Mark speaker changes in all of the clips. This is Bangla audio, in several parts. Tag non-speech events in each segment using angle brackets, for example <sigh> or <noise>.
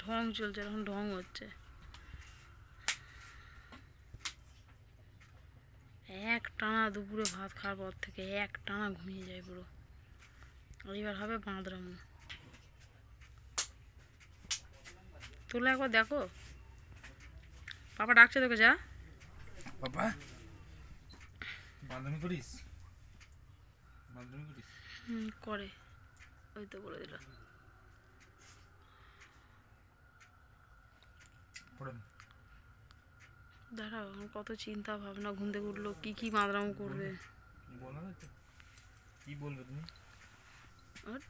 Speaker 1: ঢং চলছে এখন ঢং হচ্ছে। এক টানা দুপুরে ভাত খাওয়ার পর থেকে এক টানা ঘুমিয়ে যায় পুরো। এইবার হবে বাঁদরাম। তোলা একবার দেখো। পাপা ডাকছে তোকে যা।
Speaker 2: বাবা বান্ধবী করিস? করিস?
Speaker 1: হুম করে। ওই তো বলে দিল। দাঁড়াও আমার কত চিন্তা ভাবনা ঘুম থেকে উঠল কি কি বাঁদরাম করবে?
Speaker 2: বলো না কি বলবে তুমি?
Speaker 1: আর?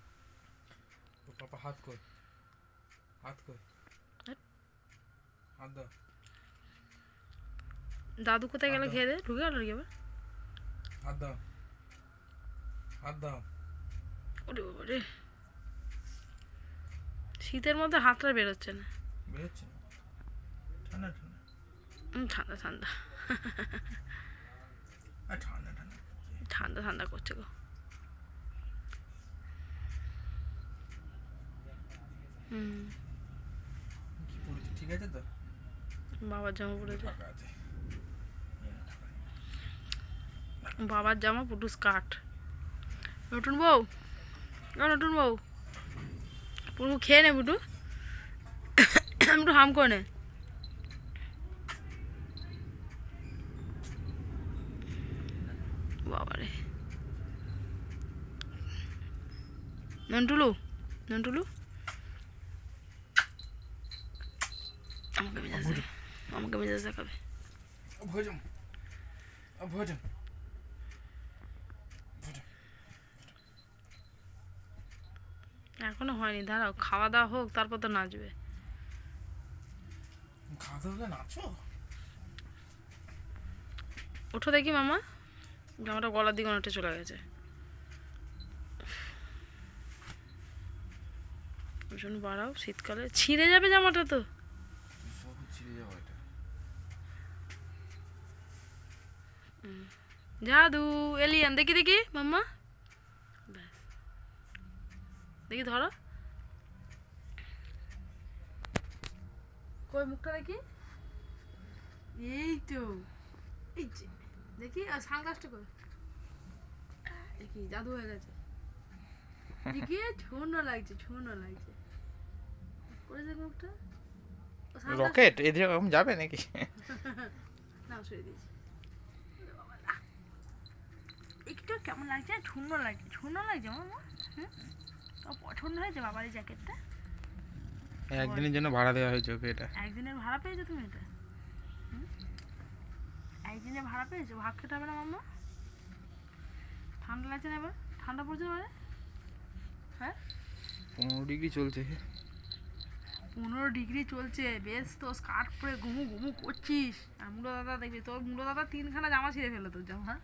Speaker 2: পাপা হাত কর হাত কর হাত দাও।
Speaker 1: দাদু কোথায় গেলে। খেয়ে দে? ঢুকে গেল নাকি আবার?
Speaker 2: হাত দাও। হাত দাও।
Speaker 1: ওরে বাবা রে। শীতের মধ্যে হাতটা বেরোচ্ছে না।
Speaker 2: বেরোচ্ছে না। ঠান্ডা। ঠান্ডা
Speaker 1: ঠান্ডা ঠান্ডা
Speaker 2: ঠান্ডা ঠান্ডা
Speaker 1: করছে গো হুম
Speaker 2: ঠিক আছে তো
Speaker 1: বাবার জামা পরেছে বাবার জামা পুটু স্কার্ট নতুন বউ নতুন বউ পুটু খেয়ে নে পুটু একটু হাম করে নে বাবারে। নন্টুলু নন্টুলু? আমাকে মেজাজ আমাকে মেজাজ দেখাবে।
Speaker 2: ভোজন ভোজন ভোজন।
Speaker 1: এখনও হয়নি দাঁড়াও খাওয়া দাওয়া হোক তারপর তো নাচবে।
Speaker 2: খাওয়া দাওয়া নাচো?
Speaker 1: ওঠো দেখি মামা। জামাটা গলার দিকে অনেকটা চলে গেছে। ভীষণ বাড়াও, শীতকালে। ছিঁড়ে যাবে জামাটা তো। জাদু, এলিয়ান, দেখি দেখি, মাম্মা। ব্যাস। দেখি, ধরো। কই মুখটা দেখি? এই তো। এই যে। দেখি আর সানগ্লাসটা কই দেখি জাদু হয়ে গেছে। দেখি ছোন লাগছে ছোন লাগছে। করে দেখ মুখটা।
Speaker 2: রকেট? এদিকে এরকম যাবে নাকি?
Speaker 1: না সরে দিয়েছি। একটু কেমন লাগছে ঠুনো লাগছে ঠুনো লাগছে মামা। হুম? পছন্দ হয়েছে বাবার এই জ্যাকেটটা?
Speaker 2: একদিনের জন্য ভাড়া দেওয়া হয়েছে ওকে এটা।
Speaker 1: একদিনের ভাড়া পেয়েছ তুমি এটা? একদিনের ভাড়া পেয়েছ ভাত খেতে হবে না মাম্মা? ঠান্ডা লাগছে না এবার? ঠান্ডা পড়ছে মানে? হ্যাঁ?
Speaker 2: পনেরো ডিগ্রি চলছে।
Speaker 1: পনেরো ডিগ্রি চলছে। বেশ তো স্কার্ট পরে ঘুমু ঘুমু করছিস। আর মুলো দাদা দেখবি তোর মুলো দাদা তিনখানা জামা ছিঁড়ে ফেলে তোর জামা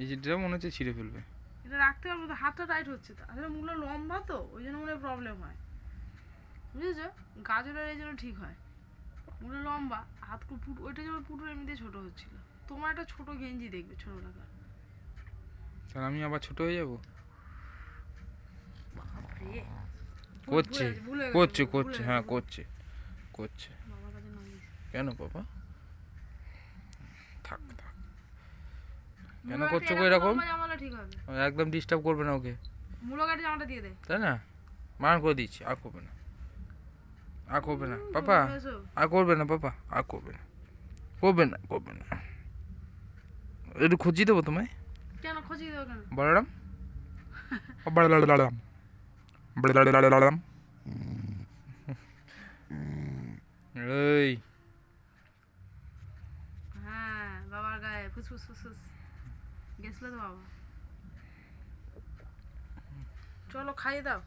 Speaker 2: এই যে যেটা মনে হচ্ছে ছিঁড়ে ফেলবে।
Speaker 1: এটা রাখতে পারব তো হাতটা টাইট হচ্ছে তো। আসলে মূল্য লম্বা তো ওই জন্য মনে প্রবলেম হয়। বুঝেছ? গাজরের এই জন্য ঠিক হয়। মূল্য লম্বা হাত পুট ওইটা যেমন পুটুর এমনিতে ছোট হচ্ছিল। তোমার একটা ছোট গেঞ্জি দেখবে ছোট টাকা
Speaker 2: তাহলে আমি আবার ছোট হয়ে যাব?
Speaker 1: বাপরে।
Speaker 2: করছে করছে করছে হ্যাঁ করছে করছে। কেন বাবা? থাক থাক। কেন করছ এরকম? একদম ডিস্টার্ব করবে না ওকে।
Speaker 1: মুলো গাড়ি জামাটা দিয়ে দে।
Speaker 2: তাই না? মান করে দিচ্ছি আর করবে না। আর করবে না। পাপা আর করবে না পাপা আর করবে না। করবে না করবে না। একটু খুঁজিয়ে দেবো তোমায়।
Speaker 1: কেন খোঁজিয়ে দেবো কেন?
Speaker 2: বলরাম। <laughs> বলরাম। বলরাম। এই।
Speaker 1: হ্যাঁ বাবার গায়ে ফুসফুস ফুসফুস। গেছিল তো বাবা। চলো খাইয়ে দাও।